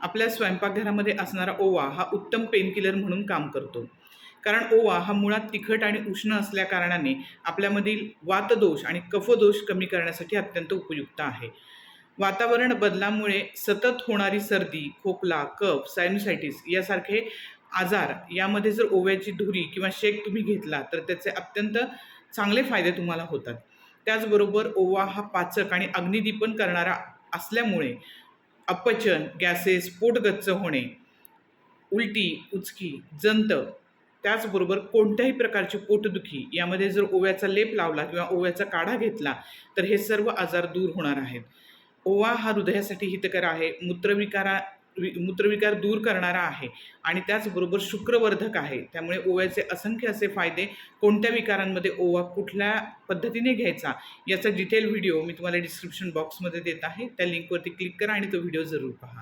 आपल्या स्वयंपाकघरामध्ये असणारा ओवा हा उत्तम पेनकिलर म्हणून काम करतो. कारण ओवा हा मुळात तिखट आणि उष्ण असल्याकारणाने आपल्यामधील वातदोष आणि कफदोष कमी करण्यासाठी अत्यंत उपयुक्त आहे. वातावरण बदलामुळे सतत होणारी सर्दी खोकला कफ सायनुसायटिस यासारखे आजार यामध्ये जर ओव्याची धुरी किंवा शेक तुम्ही घेतला तर त्याचे अत्यंत चांगले फायदे तुम्हाला होतात. त्याचबरोबर ओवा हा पाचक आणि अग्निदीपन करणारा असल्यामुळे अपचन गॅसेस पोटगच्च होणे उलटी उचकी जंत त्याचबरोबर कोणत्याही प्रकारची पोटदुखी यामध्ये जर ओव्याचा लेप लावला किंवा ओव्याचा काढा घेतला तर हे सर्व आजार दूर होणार आहेत. ओवा हा हृदयासाठी हितकर आहे. मूत्रविकारा वि- मूत्रविकार दूर करणारा आहे. आणि त्याचबरोबर शुक्रवर्धक आहे. त्यामुळे ओव्याचे असंख्य असे फायदे कोणत्या विकारांमध्ये ओवा कुठल्या पद्धतीने घ्यायचा याचा डिटेल व्हिडिओ मी तुम्हाला डिस्क्रिप्शन बॉक्समध्ये देत आहे. त्या लिंकवरती क्लिक करा आणि तो व्हिडिओ जरूर पहा.